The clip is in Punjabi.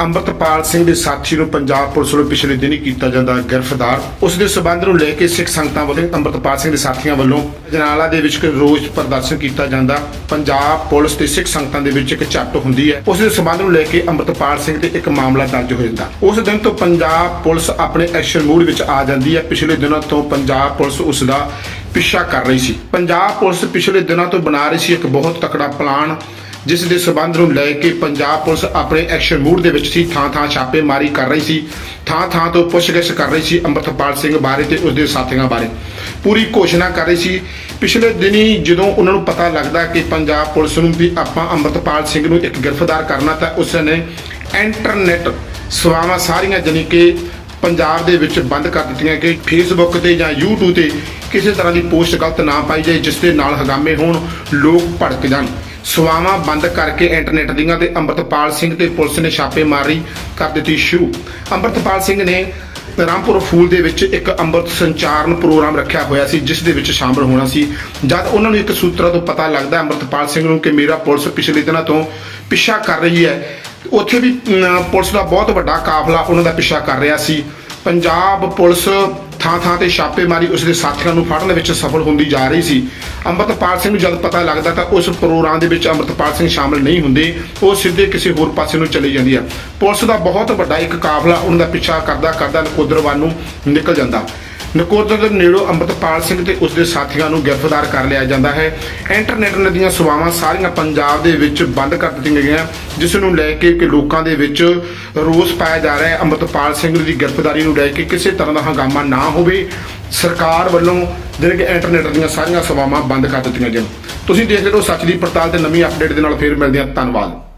ਅੰਮ੍ਰਿਤਪਾਲ ਸਿੰਘ ਦੇ ਸਾਥੀ ਨੂੰ ਪੰਜਾਬ ਪੁਲਿਸ ਵੱਲੋਂ ਪਿਛਲੇ ਦਿਨੀ ਕੀਤਾ ਜਾਂਦਾ ਗ੍ਰਿਫਤਾਰ। ਉਸ ਦੇ ਸਬੰਧ ਨੂੰ ਲੈ ਕੇ ਸਿੱਖ ਸੰਗਤਾਂ ਵੱਲੋਂ ਅੰਮ੍ਰਿਤਪਾਲ ਸਿੰਘ ਦੇ ਸਾਥੀਆਂ ਵੱਲੋਂ ਜਨਾਲਾ ਦੇ ਵਿੱਚ ਰੋਸ ਪ੍ਰਦਰਸ਼ਨ ਕੀਤਾ ਜਾਂਦਾ। ਪੰਜਾਬ ਪੁਲਿਸ ਤੇ ਸਿੱਖ ਸੰਗਤਾਂ ਦੇ ਵਿੱਚ ਇੱਕ ਝੱਟ ਹੁੰਦੀ ਹੈ। ਉਸ ਦੇ ਸਬੰਧ ਨੂੰ ਲੈ ਕੇ ਅੰਮ੍ਰਿਤਪਾਲ ਸਿੰਘ ਤੇ ਇੱਕ ਮਾਮਲਾ ਦਰਜ ਹੋ ਜਾਂਦਾ। ਉਸ ਦਿਨ ਤੋਂ ਪੰਜਾਬ ਪੁਲਿਸ ਆਪਣੇ ਐਕਸ਼ਨ ਮੂਡ ਵਿੱਚ ਆ ਜਾਂਦੀ ਹੈ। ਪਿਛਲੇ ਦਿਨਾਂ ਤੋਂ ਪੰਜਾਬ ਪੁਲਿਸ ਉਸ ਦਾ ਪਿੱਛਾ ਕਰ ਰਹੀ ਸੀ। ਪੰਜਾਬ ਪੁਲਿਸ ਪਿਛਲੇ ਦਿਨਾਂ ਤੋਂ ਬਣਾ ਰਹੀ ਸੀ ਇੱਕ ਬਹੁਤ ਤਕੜਾ ਪਲਾਨ। ਜਿਸ ਦੇ ਸਬੰਧ ਨੂੰ ਲੈ ਕੇ ਪੰਜਾਬ ਪੁਲਿਸ ਆਪਣੇ ਐਕਸ਼ਨ ਮੂਡ ਦੇ ਵਿੱਚ ਸੀ, ਥਾਂ ਥਾਂ ਛਾਪੇਮਾਰੀ ਕਰ ਰਹੀ ਸੀ, ਥਾਂ ਥਾਂ ਤੋਂ ਪੁੱਛਗਿੱਛ ਕਰ ਰਹੀ ਸੀ ਅੰਮ੍ਰਿਤਪਾਲ ਸਿੰਘ ਬਾਰੇ ਤੇ ਉਸ ਦੇ ਸਾਥੀਆਂ ਬਾਰੇ। ਪੂਰੀ ਘੋਸ਼ਣਾ ਕਰ ਰਹੀ ਸੀ। ਪਿਛਲੇ ਦਿਨੀ ਜਦੋਂ ਉਹਨਾਂ ਨੂੰ ਪਤਾ ਲੱਗਦਾ ਕਿ ਪੰਜਾਬ ਪੁਲਿਸ ਨੂੰ ਵੀ ਆਪਾਂ ਅੰਮ੍ਰਿਤਪਾਲ ਸਿੰਘ ਨੂੰ ਇੱਕ ਗ੍ਰਿਫਤਾਰ ਕਰਨਾ, ਤਾਂ ਉਸ ਨੇ ਇੰਟਰਨੈਟ ਸੇਵਾਵਾਂ ਸਾਰੀਆਂ ਜਾਣੀ ਕਿ ਪੰਜਾਬ ਦੇ ਵਿੱਚ ਬੰਦ ਕਰ ਦਿੱਤੀਆਂ ਕਿ ਫੇਸਬੁੱਕ ਤੇ ਜਾਂ YouTube ਤੇ ਕਿਸੇ ਤਰ੍ਹਾਂ ਦੀ ਪੋਸਟ ਗਲਤ ਨਾ ਪਾਈ ਜਾਏ, ਜਿਸ ਦੇ ਨਾਲ ਹਗਾਮੇ ਹੋਣ, ਲੋਕ ਭੜਕ ਜਾਣ। ਸੇਵਾਵਾਂ ਬੰਦ ਕਰਕੇ ਇੰਟਰਨੈਟ ਦੀਆਂ ਤੇ ਅੰਮ੍ਰਿਤਪਾਲ ਸਿੰਘ ਤੇ ਪੁਲਿਸ ਨੇ ਛਾਪੇਮਾਰੀ ਕਰ ਦਿੱਤੀ ਸ਼ੁਰੂ। ਅੰਮ੍ਰਿਤਪਾਲ ਸਿੰਘ ਨੇ ਰਾਮਪੁਰ ਫੂਲ ਦੇ ਵਿੱਚ ਇੱਕ ਅੰਮ੍ਰਿਤ ਸੰਚਾਰਨ ਪ੍ਰੋਗਰਾਮ ਰੱਖਿਆ ਹੋਇਆ ਸੀ, ਜਿਸ ਦੇ ਵਿੱਚ ਸ਼ਾਮਲ ਹੋਣਾ ਸੀ। ਜਦ ਉਹਨਾਂ ਨੂੰ ਇੱਕ ਸੂਤਰਾਂ ਤੋਂ ਪਤਾ ਲੱਗਦਾ ਅੰਮ੍ਰਿਤਪਾਲ ਸਿੰਘ ਨੂੰ ਕਿ ਮੇਰਾ ਪੁਲਿਸ ਪਿਛਲੇ ਦਿਨਾਂ ਤੋਂ ਪਿੱਛਾ ਕਰ ਰਹੀ ਹੈ, ਉੱਥੇ ਵੀ ਪੁਲਿਸ ਦਾ ਬਹੁਤ ਵੱਡਾ ਕਾਫਲਾ ਉਹਨਾਂ ਦਾ ਪਿੱਛਾ ਕਰ ਰਿਹਾ ਸੀ। ਪੰਜਾਬ ਪੁਲਿਸ ਥਾਂ ਥਾਂ ਤੇ ਛਾਪੇਮਾਰੀ ਉਸ ਦੇ ਸਾਥੀਆਂ ਨੂੰ ਫੜਨ ਵਿੱਚ ਸਫਲ ਹੁੰਦੀ ਜਾ ਰਹੀ ਸੀ। ਅੰਮ੍ਰਿਤਪਾਲ ਸਿੰਘ ਨੂੰ ਜਦ ਪਤਾ ਲੱਗਦਾ ਤਾਂ ਉਸ ਪ੍ਰੋਗਰਾਮ ਦੇ ਵਿੱਚ ਅੰਮ੍ਰਿਤਪਾਲ ਸਿੰਘ ਸ਼ਾਮਲ ਨਹੀਂ ਹੁੰਦੇ। ਉਹ ਸਿੱਧੇ ਕਿਸੇ ਹੋਰ ਪਾਸੇ ਨੂੰ ਚਲੀ ਜਾਂਦੀ ਆ। ਪੁਲਿਸ ਦਾ ਬਹੁਤ ਵੱਡਾ ਇੱਕ ਕਾਫਲਾ ਉਹਨਾਂ ਦਾ ਪਿੱਛਾ ਕਰਦਾ ਕਰਦਾ ਨਕੋਦਰ ਨੂੰ ਨਿਕਲ ਜਾਂਦਾ। ਨਕੋਦਰ ਦੇ ਨੇੜੋਂ ਅੰਮ੍ਰਿਤਪਾਲ ਸਿੰਘ ਤੇ ਉਸ ਦੇ ਸਾਥੀਆਂ ਨੂੰ ਗ੍ਰਿਫਤਾਰ ਕਰ ਲਿਆ ਜਾਂਦਾ ਹੈ। ਇੰਟਰਨੈਟ ਦੀਆਂ ਸੇਵਾਵਾਂ ਸਾਰੀਆਂ ਪੰਜਾਬ ਦੇ ਵਿੱਚ ਬੰਦ ਕਰ ਦਿੱਤੀਆਂ ਗਈਆਂ, ਜਿਸ ਨੂੰ ਲੈ ਕੇ ਕਿ ਲੋਕਾਂ ਦੇ ਵਿੱਚ ਰੋਸ ਪਾਇਆ ਜਾ ਰਿਹਾ ਹੈ। ਅੰਮ੍ਰਿਤਪਾਲ ਸਿੰਘ ਦੀ ਗ੍ਰਿਫਤਾਰੀ ਨੂੰ ਲੈ ਕੇ ਕਿਸੇ ਤਰ੍ਹਾਂ ਦਾ ਹੰਗਾਮਾ ਨਾ ਹੋਵੇ, ਸਰਕਾਰ ਵੱਲੋਂ ਜਿਹੜੇ ਕਿ ਇੰਟਰਨੈਟ ਦੀਆਂ ਸਾਰੀਆਂ ਸੇਵਾਵਾਂ ਬੰਦ ਕਰ ਦਿੱਤੀਆਂ ਗਈਆਂ। ਤੁਸੀਂ ਦੇਖ ਰਹੇ ਹੋ ਸੱਚ ਦੀ ਪੜਤਾਲ ਤੇ ਨਵੀਂ ਅਪਡੇਟ ਦੇ ਨਾਲ ਫੇਰ ਮਿਲਦੇ ਹਾਂ। ਧੰਨਵਾਦ।